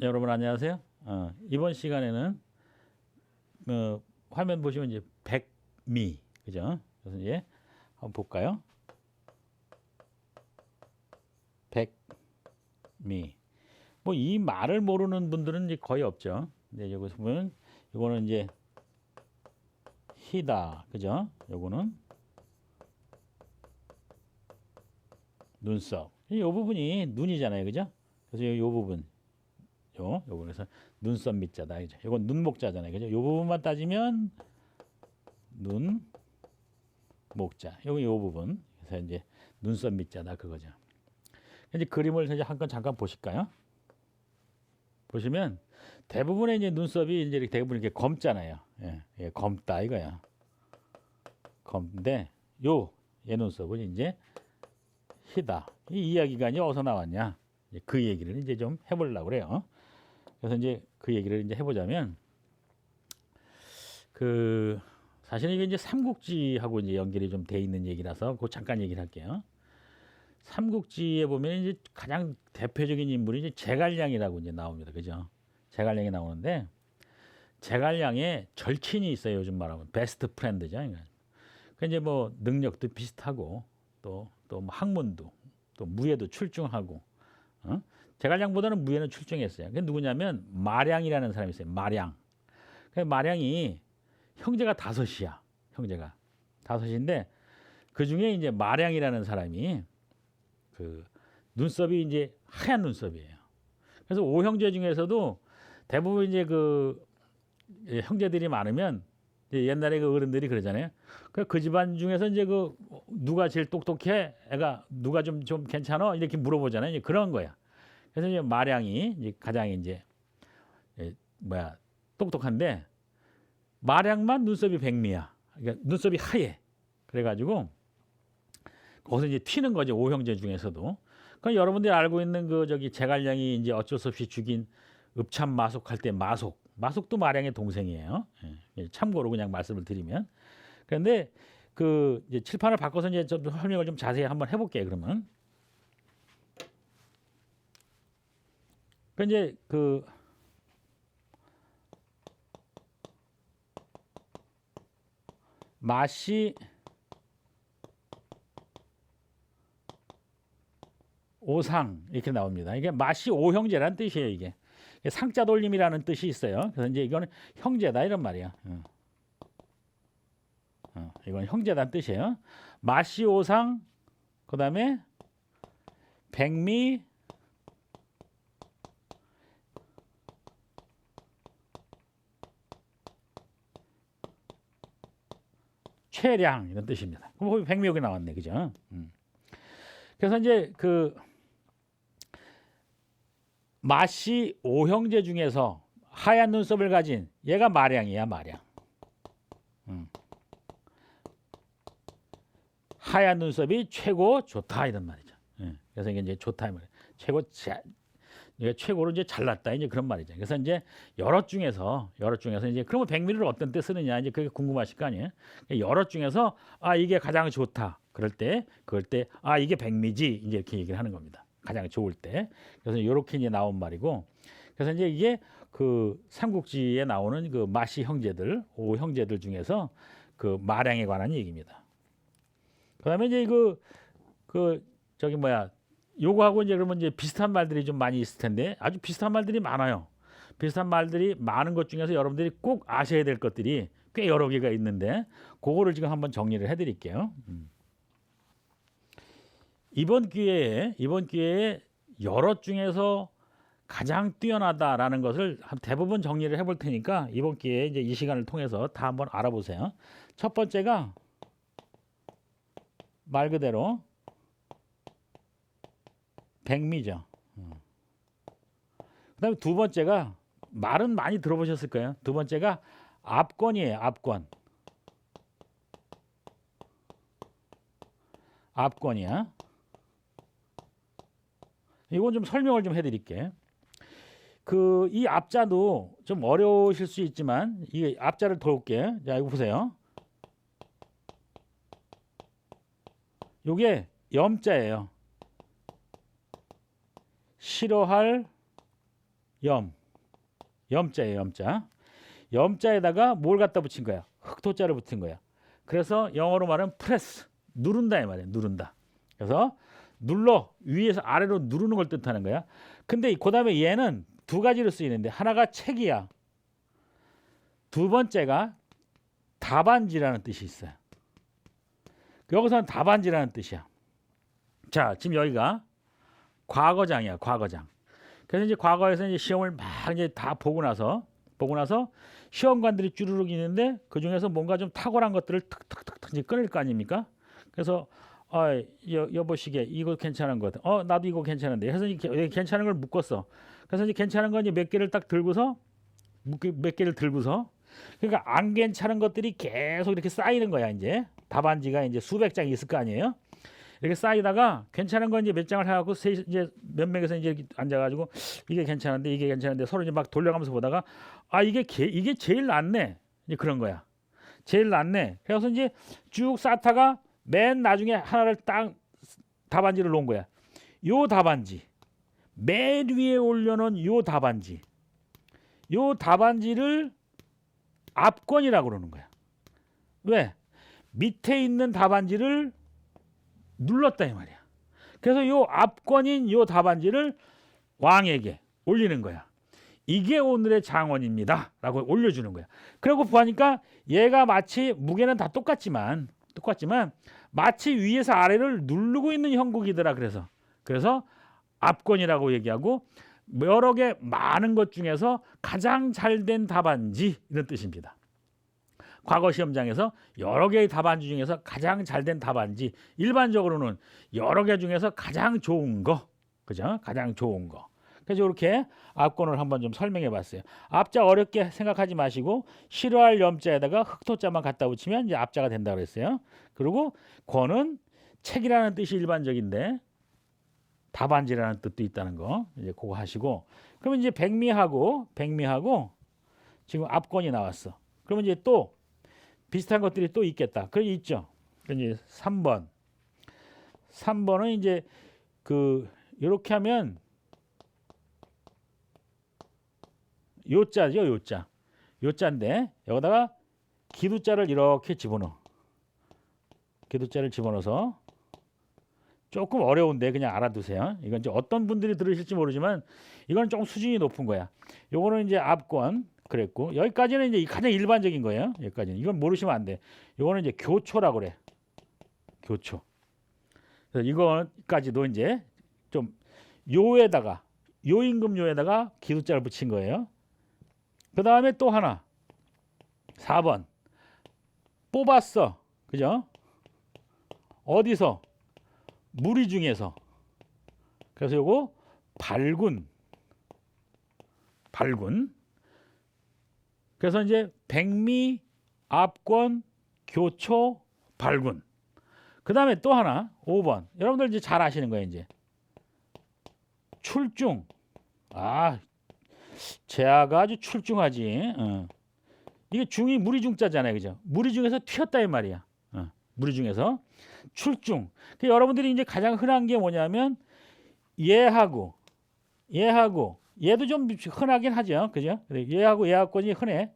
네, 여러분 안녕하세요. 어, 이번 시간에는 어, 화면 보시면 이제 백미 그죠? 그래서 이제 한번 볼까요? 백미 뭐 이 말을 모르는 분들은 이제 거의 없죠. 근데 여기 보면 이거는 이제 희다 그죠? 요거는 눈썹 이 부분이 눈이잖아요, 그죠? 그래서 요, 요 부분 요 요거에서 눈썹 밑자다 이제. 요건 눈목자잖아요. 그죠? 요 부분만 따지면 눈 목자. 요거 요 부분. 그래서 이제 눈썹 밑자다 그거죠. 이제 그림을 이제 한건 잠깐 보실까요? 보시면 대부분의 이제 눈썹이 이제 이렇게 대부분 이렇게 검잖아요. 예, 예 검다 이거야. 검인데 요 얘 눈썹은 이제 희다. 이 이야기가 이제 어디서 나왔냐? 그 얘기를 이제 좀 해보려고 그래요. 그래서 이제 그 얘기를 이제 해보자면 그 사실은 이게 이제 삼국지하고 이제 연결이 좀 돼 있는 얘기라서 그 잠깐 얘기를 할게요. 삼국지에 보면 이제 가장 대표적인 인물이 이제 제갈량이라고 이제 나옵니다. 그죠? 제갈량이 나오는데 제갈량의 절친이 있어요. 요즘 말하면 베스트 프렌드죠. 그러니까 그 이제 뭐 능력도 비슷하고 또 또 뭐 학문도 또 무예도 출중하고 어? 제갈량보다는 무예는 출중했어요. 그게 누구냐면 마량이라는 사람이 있어요. 마량. 그 마량이 형제가 다섯이야. 형제가 다섯인데 그 중에 이제 마량이라는 사람이 그 눈썹이 이제 하얀 눈썹이에요. 그래서 오형제 중에서도 대부분 이제 그 형제들이 많으면 옛날에 그 어른들이 그러잖아요. 그, 그 집안 중에서 이제 그 누가 제일 똑똑해? 애가 누가 좀좀 괜찮아? 이렇게 물어보잖아요. 이제 그런 거야. 그래서 이제 마량이 이제 가장 이제 예, 뭐야 똑똑한데 마량만 눈썹이 백미야. 그러니까 눈썹이 하얘. 그래가지고 거기서 이제 튀는 거죠 오형제 중에서도. 그럼 여러분들이 알고 있는 그 저기 제갈량이 이제 어쩔 수 없이 죽인 읍참 마속할 때 마속, 마속도 마량의 동생이에요. 예, 참고로 그냥 말씀을 드리면. 그런데 그 이제 칠판을 바꿔서 이제 좀 설명을 좀 자세히 한번 해볼게요. 그러면. 이제 그 맛이 오상 이렇게 나옵니다. 이게 맛이 오형제라는 뜻이에요. 이게 상자 돌림이라는 뜻이 있어요. 그래서 이제 이거는 형제다 이런 말이야. 어. 어, 이건 형제다는 뜻이에요. 맛이 오상 그다음에 백미 최량 이런 뜻입니다. 그럼 거기 백미 여기 나왔네, 그죠? 음. 그래서 이제 그 마시 오형제 중에서 하얀 눈썹을 가진 얘가 마량이야, 마량. 음. 하얀 눈썹이 최고 좋다 이런 말이죠. 예. 그래서 이게 이제 좋다 이 말이에요. 최고 자, 이게 최고로 이제 잘났다 이제 그런 말이죠. 그래서 이제 여럿 중에서 여럿 중에서 이제 그러면 백미를 어떤 때 쓰느냐 이제 그게 궁금하실 거 아니에요. 여럿 중에서 아 이게 가장 좋다. 그럴 때 그럴 때 아 이게 백미지 이제 이렇게 얘기를 하는 겁니다. 가장 좋을 때. 그래서 이렇게 이제 나온 말이고 그래서 이제 이게 그 삼국지에 나오는 그 마시 형제들 오 형제들 중에서 그 마량에 관한 얘기입니다. 그다음에 이제 그그 저기 뭐야 요거하고 이제 그러면 이제 비슷한 말들이 좀 많이 있을 텐데 아주 비슷한 말들이 많아요. 비슷한 말들이 많은 것 중에서 여러분들이 꼭 아셔야 될 것들이 꽤 여러 개가 있는데 그거를 지금 한번 정리를 해드릴게요. 음. 이번 기회에 이번 기회에 여러 중에서 가장 뛰어나다라는 것을 대부분 정리를 해볼 테니까 이번 기회에 이제 이 시간을 통해서 다 한번 알아보세요. 첫 번째가 말 그대로 백미죠. 그다음에 두 번째가 말은 많이 들어보셨을 거예요. 두 번째가 압권이에요. 압권. 압권이야. 이건 좀 설명을 좀 해드릴게. 그 이 앞자도 좀 어려우실 수 있지만 이 앞자를 들어올게. 자 이거 보세요. 요게 염자예요. 싫어할 염. 염자예요, 염자. 염자에다가 뭘 갖다 붙인 거야? 흑토자를 붙인 거야. 그래서 영어로 말하면 프레스. 누른다 이 말이야. 누른다. 그래서 눌러 위에서 아래로 누르는 걸 뜻하는 거야. 근데 그 다음에 얘는 두 가지로 쓰이는데 하나가 책이야. 두 번째가 답안지라는 뜻이 있어요. 여기서는 답안지라는 뜻이야. 자, 지금 여기가 과거장이야, 과거장. 그래서 이제 과거에서 이제 시험을 막 이제 다 보고 나서 보고 나서 시험관들이 쭈르륵 있는데 그 중에서 뭔가 좀 탁월한 것들을 탁탁탁탁 이제 꺼낼 거 아닙니까? 그래서 아, 여, 여보시게 이거 괜찮은 것 같아. 어, 나도 이거 괜찮은데. 그래서 이게 괜찮은 걸 묶었어. 그래서 이제 괜찮은 건 이제 몇 개를 딱 들고서 묶- 몇 개를 들고서 그러니까 안 괜찮은 것들이 계속 이렇게 쌓이는 거야 이제 답안지가 이제 수백 장이 있을 거 아니에요. 이렇게 쌓이다가 괜찮은 건 이제 몇 장을 해갖고 세, 이제 몇 명에서 이제 앉아가지고 이게 괜찮은데 이게 괜찮은데 서로 이제 막 돌려가면서 보다가 아 이게 개, 이게 제일 낫네 이제 그런 거야. 제일 낫네. 그래서 이제 쭉 쌓다가 맨 나중에 하나를 딱 답안지를 놓은 거야. 요 답안지 맨 위에 올려놓은 요 답안지 요 답안지를 압권이라고 그러는 거야. 왜? 밑에 있는 답안지를 눌렀다 이 말이야. 그래서 요 압권인 요 답안지를 왕에게 올리는 거야. 이게 오늘의 장원입니다 라고 올려주는 거야. 그리고 보니까 얘가 마치 무게는 다 똑같지만 똑같지만 마치 위에서 아래를 누르고 있는 형국이더라 그래서 그래서 압권이라고 얘기하고 여러 개 많은 것 중에서 가장 잘 된 답안지 이런 뜻입니다. 과거 시험장에서 여러 개의 답안지 중에서 가장 잘 된 답안지 일반적으로는 여러 개 중에서 가장 좋은 거 그죠? 가장 좋은 거. 그래서 이렇게 앞권을 한번 좀 설명해 봤어요. 앞자 어렵게 생각하지 마시고 싫어할 염자에다가 흑토자만 갖다 붙이면 이제 앞자가 된다 그랬어요. 그리고 권은 책이라는 뜻이 일반적인데 답안지라는 뜻도 있다는 거 이제 그거 하시고 그러면 이제 백미하고 백미하고 지금 앞권이 나왔어. 그러면 이제 또 비슷한 것들이 또 있겠다. 그 있죠. 그 이제 3번. 3번은 이제 그 이렇게 하면 요자죠, 요자. 요자인데 여기다가 기두자를 이렇게 집어넣어. 기두자를 집어넣어서 조금 어려운데 그냥 알아두세요. 이건 이제 어떤 분들이 들으실지 모르지만 이건 조금 수준이 높은 거야. 요거는 이제 앞권 그랬고 여기까지는 이제 가장 일반적인 거예요. 여기까지는 이건 모르시면 안 돼. 요거는 이제 교초라고 그래. 교초. 그래서 이거까지도 이제 좀 요에다가 요임금 요에다가 기두자를 붙인 거예요. 그 다음에 또 하나 4번 뽑았어. 그죠? 어디서? 무리 중에서. 그래서 요거 발군. 발군. 그래서 이제 백미, 압권, 교초, 발군. 그 다음에 또 하나 5번. 여러분들 이제 잘 아시는 거예요 이제. 출중. 아, 재아가 아주 출중하지. 어. 이게 중이 무리 중자잖아요, 그죠? 무리 중에서 튀었다 이 말이야. 어. 무리 중에서 출중. 그 여러분들이 이제 가장 흔한 게 뭐냐면 얘하고 얘하고 얘도 좀 흔하긴 하죠, 그죠? 얘하고 얘하고는 흔해.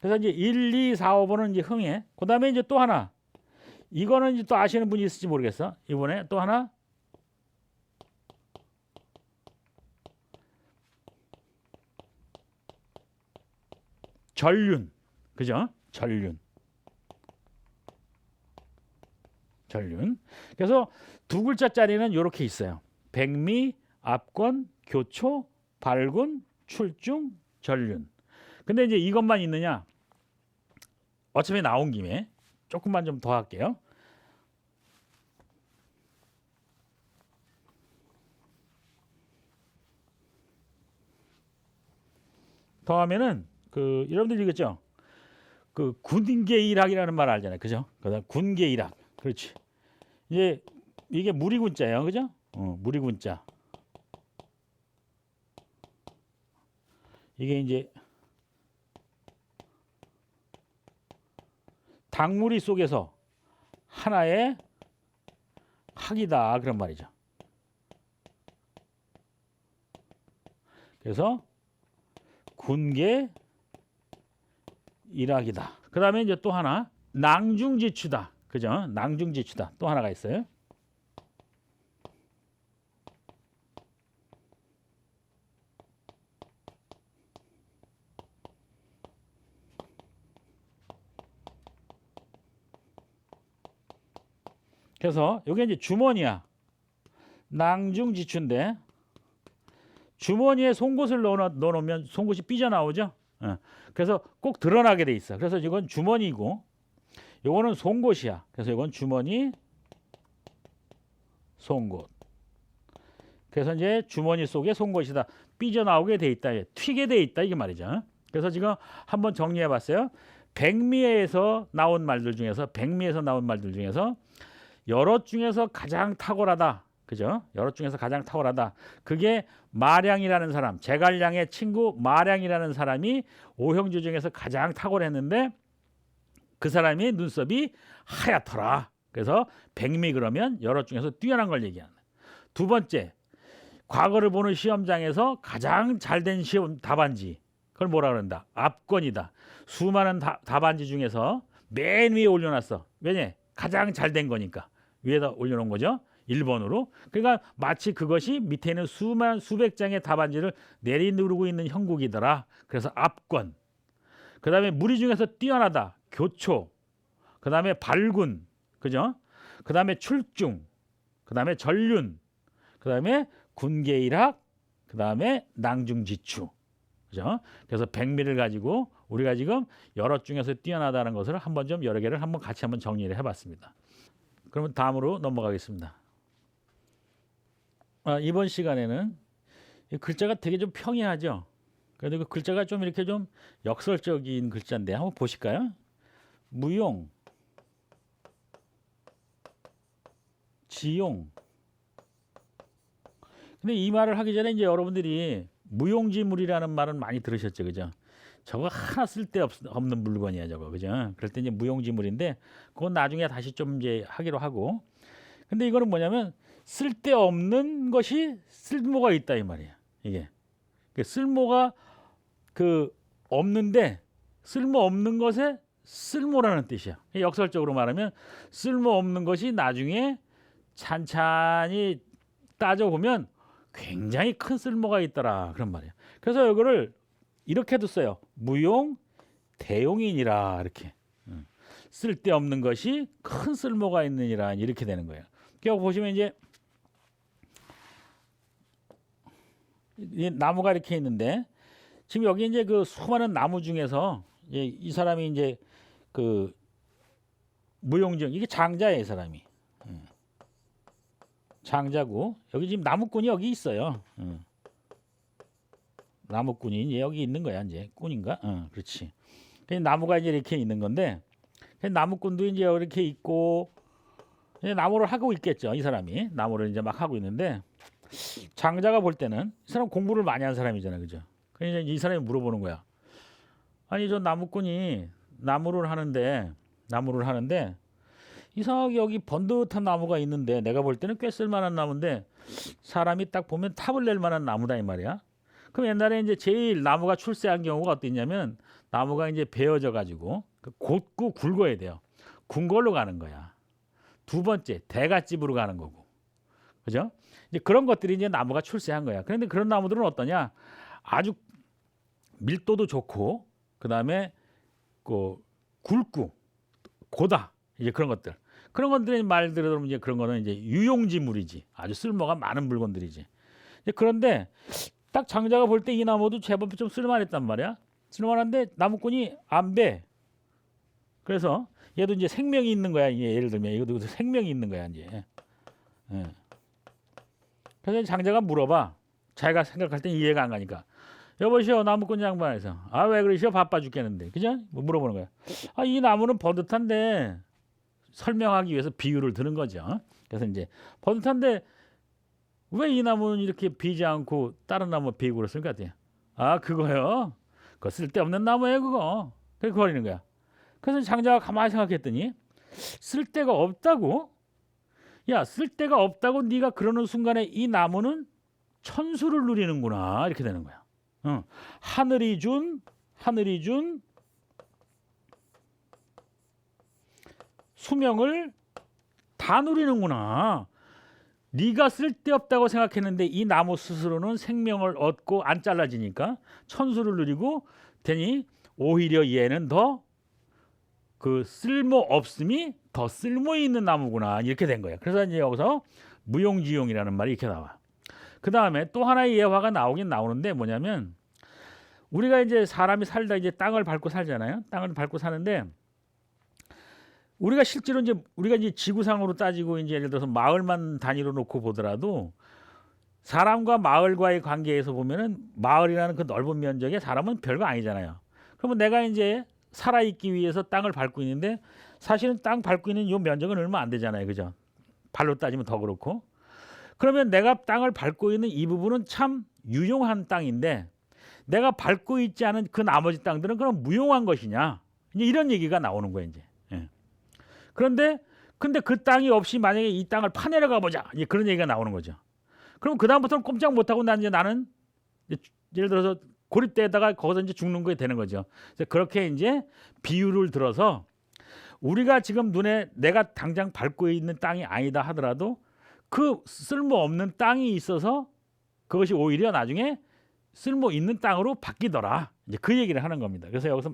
그래서 이제 1, 2, 4, 5번은 이제 흥해. 그다음에 이제 또 하나. 이거는 이제 또 아시는 분이 있을지 모르겠어. 이번에 또 하나 전륜. 그죠? 전륜. 전륜. 그래서 두 글자짜리는 이렇게 있어요. 백미, 압권, 교초, 발군, 출중, 전륜. 근데 이제 이것만 있느냐? 어차피 나온 김에 조금만 좀 더 할게요. 더 하면은 그 여러분들 읽었죠? 그 군계일학이라는 말 알잖아요. 그죠? 그다음 군계일학. 그렇지. 이제 이게 무리군자예요. 그죠? 어, 무리군자. 이게 이제 닭무리 속에서 하나의 학이다 그런 말이죠. 그래서 군계 일학이다. 그 다음에 이제 또 하나 낭중지추다. 그죠? 낭중지추다. 또 하나가 있어요. 그래서 이게 이제 주머니야. 낭중지추인데 주머니에 송곳을 넣어 넣으면 송곳이 삐져나오죠. 어. 그래서 꼭 드러나게 돼 있어. 그래서 이건 주머니고 요거는 송곳이야. 그래서 이건 주머니 송곳. 그래서 이제 주머니 속에 송곳이다. 삐져나오게 돼 있다. 튀게 돼 있다 이게 말이죠. 그래서 지금 한번 정리해 봤어요. 백미에서 나온 말들 중에서 백미에서 나온 말들 중에서 여럿 중에서 가장 탁월하다. 그죠? 여럿 중에서 가장 탁월하다. 그게 마량이라는 사람, 제갈량의 친구 마량이라는 사람이 오형제 중에서 가장 탁월했는데 그 사람이 눈썹이 하얗더라. 그래서 백미 그러면 여럿 중에서 뛰어난 걸 얘기하는. 두 번째, 과거를 보는 시험장에서 가장 잘된 시험 답안지. 그걸 뭐라 그런다? 압권이다. 수많은 다, 답안지 중에서 맨 위에 올려놨어. 왜냐? 가장 잘 된 거니까 위에다 올려놓은 거죠. 1번으로. 그러니까 마치 그것이 밑에 있는 수만 수백 장의 답안지를 내리누르고 있는 형국이더라. 그래서 압권. 그다음에 무리 중에서 뛰어나다. 교초. 그다음에 발군. 그죠? 그다음에 출중. 그다음에 전륜. 그다음에 군계일학. 그다음에 낭중지추. 그죠? 그래서 백미를 가지고 우리가 지금 여러 중에서 뛰어나다는 것을 한번 좀 여러 개를 한번 같이 한번 정리를 해봤습니다. 그러면 다음으로 넘어가겠습니다. 아, 이번 시간에는 이 글자가 되게 좀 평이하죠. 그래도 그 글자가 좀 이렇게 좀 역설적인 글자인데 한번 보실까요? 무용, 지용. 근데 이 말을 하기 전에 이제 여러분들이 무용지물이라는 말은 많이 들으셨죠, 그죠? 저거 하나 쓸데 없는 물건이야, 저거, 그죠? 그럴 때 이제 무용지물인데 그건 나중에 다시 좀 이제 하기로 하고. 근데 이거는 뭐냐면 쓸데없는 것이 쓸모가 있다 이 말이야. 이게 그 쓸모가 그 없는데 쓸모 없는 것에 쓸모라는 뜻이야. 역설적으로 말하면 쓸모 없는 것이 나중에 찬찬히 따져 보면 굉장히 큰 쓸모가 있더라 그런 말이야. 그래서 이거를 이렇게도 써요. 무용 대용이니라 이렇게 쓸데없는 것이 큰 쓸모가 있느니라 이렇게 되는 거예요. 여기 보시면 이제 이 나무가 이렇게 있는데 지금 여기 이제 그 수많은 나무 중에서 이, 이 사람이 이제 그 무용정 이게 장자예요, 이 사람이. 음. 장자고 여기 지금 나무꾼이 여기 있어요. 음. 나무꾼이 이제 여기 있는 거야, 이제 꾼인가? 어, 그렇지. 나무가 이제 이렇게 있는 건데 나무꾼도 이제 이렇게 있고 나무를 하고 있겠죠, 이 사람이 나무를 이제 막 하고 있는데 장자가 볼 때는 이 사람 공부를 많이 한 사람이잖아요, 그죠? 그러니까 이 사람이 물어보는 거야. 아니 저 나무꾼이 나무를 하는데 나무를 하는데 이상하게 여기 번듯한 나무가 있는데 내가 볼 때는 꽤 쓸만한 나무인데 사람이 딱 보면 탑을 낼 만한 나무다 이 말이야. 그럼 옛날에 이제 제일 나무가 출세한 경우가 어땠냐면 나무가 이제 베어져 가지고 그 곧고 굵어야 돼요. 군 걸로 가는 거야. 두 번째 대갓집으로 가는 거고, 그죠? 이제 그런 것들이 이제 나무가 출세한 거야. 그런데 그런 나무들은 어떠냐? 아주 밀도도 좋고, 그 다음에 그 굵고 고다 이제 그런 것들. 그런 것들이 말 들어보면 이제 그런 거는 이제 유용지물이지. 아주 쓸모가 많은 물건들이지. 그런데 딱 장자가 볼 때 이 나무도 제법 좀 쓸만했단 말이야. 쓸만한데 나무꾼이 안 배. 그래서 얘도 이제 생명이 있는 거야. 예를 들면 이것도 생명이 있는 거야 이제. 예. 그래서 장자가 물어봐. 자기가 생각할 땐 이해가 안 가니까. 여보시오 나무꾼 양반에서 아 왜 그러시오 바빠 죽겠는데 그죠? 뭐 물어보는 거야. 아 이 나무는 버듯한데 설명하기 위해서 비유를 드는 거죠. 그래서 이제 버듯한데 왜 이 나무는 이렇게 비지 않고 다른 나무 비고 그랬을까? 아 그거요. 그거 쓸데없는 나무예요 그거. 그래 버리는 거야. 그래서 장자가 가만히 생각했더니 쓸데가 없다고? 야 쓸데가 없다고 네가 그러는 순간에 이 나무는 천수를 누리는구나 이렇게 되는 거야. 어. 하늘이 준 하늘이 준 수명을 다 누리는구나. 네가 쓸데없다고 생각했는데 이 나무 스스로는 생명을 얻고 안 잘라지니까 천수를 누리고 되니 오히려 얘는 더 그 쓸모 없음이 더 쓸모 있는 나무구나 이렇게 된 거예요. 그래서 이제 여기서 무용지용이라는 말이 이렇게 나와. 그 다음에 또 하나의 예화가 나오긴 나오는데 뭐냐면 우리가 이제 사람이 살다 이제 땅을 밟고 살잖아요. 땅을 밟고 사는데 우리가 실제로 이제 우리가 이제 지구상으로 따지고 이제 예를 들어서 마을만 단위로 놓고 보더라도 사람과 마을과의 관계에서 보면은 마을이라는 그 넓은 면적에 사람은 별거 아니잖아요. 그러면 내가 이제 살아있기 위해서 땅을 밟고 있는데 사실은 땅 밟고 있는 요 면적은 얼마 안 되잖아요. 그죠? 발로 따지면 더 그렇고. 그러면 내가 땅을 밟고 있는 이 부분은 참 유용한 땅인데 내가 밟고 있지 않은 그 나머지 땅들은 그럼 무용한 것이냐? 이제 이런 얘기가 나오는 거예요, 이제. 예. 그런데 근데 그 땅이 없이 만약에 이 땅을 파내려가 보자. 이제 그런 얘기가 나오는 거죠. 그럼 그 다음부터는 꼼짝 못 하고 난 이제 나는 이제 예를 들어서 고립되다가 거기서 이제 죽는 거에 되는 거죠. 그래서 그렇게 이제 비유를 들어서 우리가 지금 눈에 내가 당장 밟고 있는 땅이 아니다 하더라도 그 쓸모 없는 땅이 있어서 그것이 오히려 나중에 쓸모 있는 땅으로 바뀌더라. 이제 그 얘기를 하는 겁니다. 그래서 여기서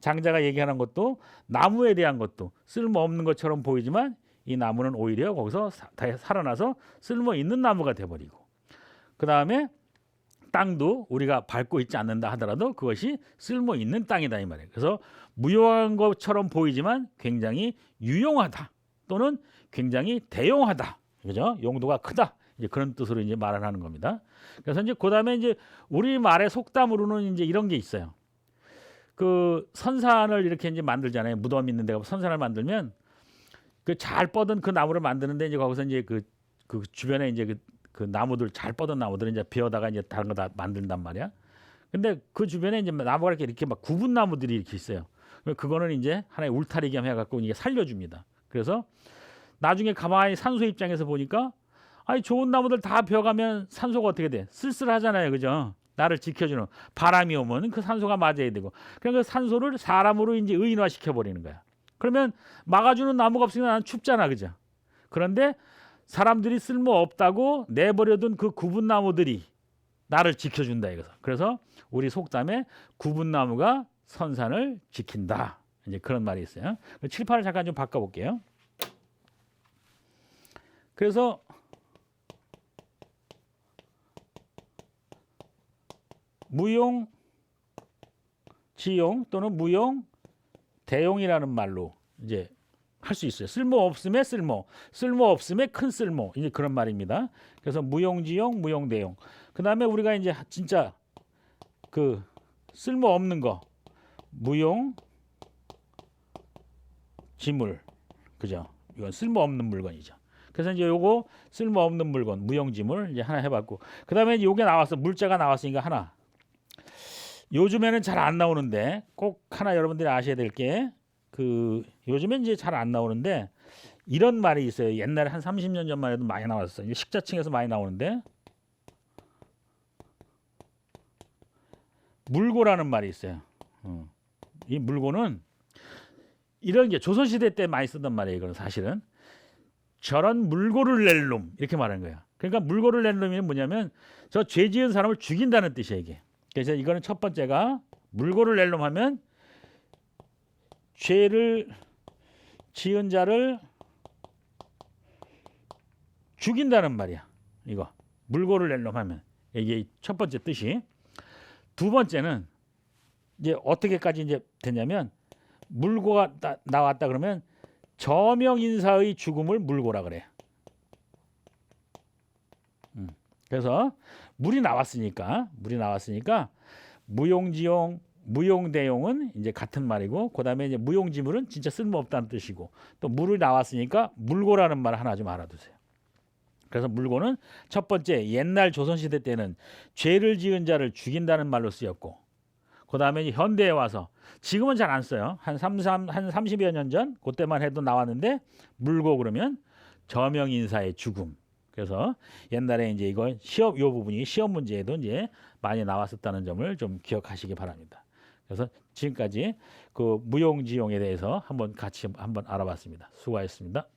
장자가 얘기하는 것도 나무에 대한 것도 쓸모 없는 것처럼 보이지만 이 나무는 오히려 거기서 사- 다 살아나서 쓸모 있는 나무가 돼 버리고 그 다음에 땅도 우리가 밟고 있지 않는다 하더라도 그것이 쓸모 있는 땅이다 이 말이에요. 그래서 무용한 것처럼 보이지만 굉장히 유용하다 또는 굉장히 대용하다 그죠? 용도가 크다 이제 그런 뜻으로 이제 말을 하는 겁니다. 그래서 이제 그다음에 이제 우리 말의 속담으로는 이제 이런 게 있어요. 그 선산을 이렇게 이제 만들잖아요. 무덤 있는 데가 선산을 만들면 그 잘 뻗은 그 나무를 만드는데 이제 거기서 이제 그, 그 주변에 이제 그, 그 나무들 잘 뻗은 나무들을 이제 베어다가 이제 다른 거 다 만든단 말이야. 근데 그 주변에 이제 나무가 이렇게 이렇게 막 구분 나무들이 이렇게 있어요. 그거는 이제 하나의 울타리 겸 해갖고 이게 살려줍니다. 그래서 나중에 가만히 산소 입장에서 보니까 아니 좋은 나무들 다 베어가면 산소가 어떻게 돼? 쓸쓸하잖아요, 그죠? 나를 지켜주는 바람이 오면 그 산소가 맞아야 되고 그러니까 그 산소를 사람으로 이제 의인화 시켜 버리는 거야. 그러면 막아주는 나무가 없으면 난 춥잖아, 그죠? 그런데 사람들이 쓸모 없다고 내버려둔 그 구분 나무들이 나를 지켜준다 이거죠. 그래서 우리 속담에 구분 나무가 선산을 지킨다. 이제 그런 말이 있어요. 칠판을 잠깐 좀 바꿔볼게요. 그래서 무용, 지용 또는 무용, 대용이라는 말로 이제 할 수 있어요. 쓸모 없음에 쓸모, 쓸모 없음에 큰 쓸모 이제 그런 말입니다. 그래서 무용지용, 무용대용. 그 다음에 우리가 이제 진짜 그 쓸모 없는 거 무용 지물 그죠? 이건 쓸모 없는 물건이죠. 그래서 이제 요거 쓸모 없는 물건 무용지물 이제 하나 해봤고 그 다음에 요게 나왔어 물자가 나왔으니까 하나 요즘에는 잘 안 나오는데 꼭 하나 여러분들이 아셔야 될 게 그 요즘엔 이제 잘 안 나오는데 이런 말이 있어요. 옛날에 한 30년 전만 해도 많이 나왔어요. 식자층에서 많이 나오는데 물고라는 말이 있어요. 어. 이 물고는 이런 게 조선시대 때 많이 쓰던 말이에요. 이거는 사실은 저런 물고를 낼 놈 이렇게 말하는 거야. 그러니까 물고를 낼 놈이 뭐냐면 저 죄 지은 사람을 죽인다는 뜻이에요. 이게. 그래서 이거는 첫 번째가 물고를 낼놈 하면 죄를 지은 자를 죽인다는 말이야. 이거 물고를 낼놈 하면 이게 첫 번째 뜻이 두 번째는 이제 어떻게까지 이제 됐냐면 물고가 나, 나왔다 그러면 저명 인사의 죽음을 물고라 그래. 음, 그래서 물이 나왔으니까 물이 나왔으니까 무용지용 무용대용은 이제 같은 말이고 그다음에 이제 무용지물은 진짜 쓸모없다는 뜻이고 또 물이 나왔으니까 물고라는 말 하나 좀 알아두세요. 그래서 물고는 첫 번째 옛날 조선시대 때는 죄를 지은 자를 죽인다는 말로 쓰였고 그다음에 현대에 와서 지금은 잘 안 써요. 한 33, 한 30여 년 전 그때만 해도 나왔는데 물고 그러면 저명 인사의 죽음 그래서 옛날에 이제 이거 시험 요 부분이 시험 문제에도 이제 많이 나왔었다는 점을 좀 기억하시기 바랍니다. 그래서 지금까지 그 무용지용에 대해서 한번 같이 한번 알아봤습니다. 수고하셨습니다.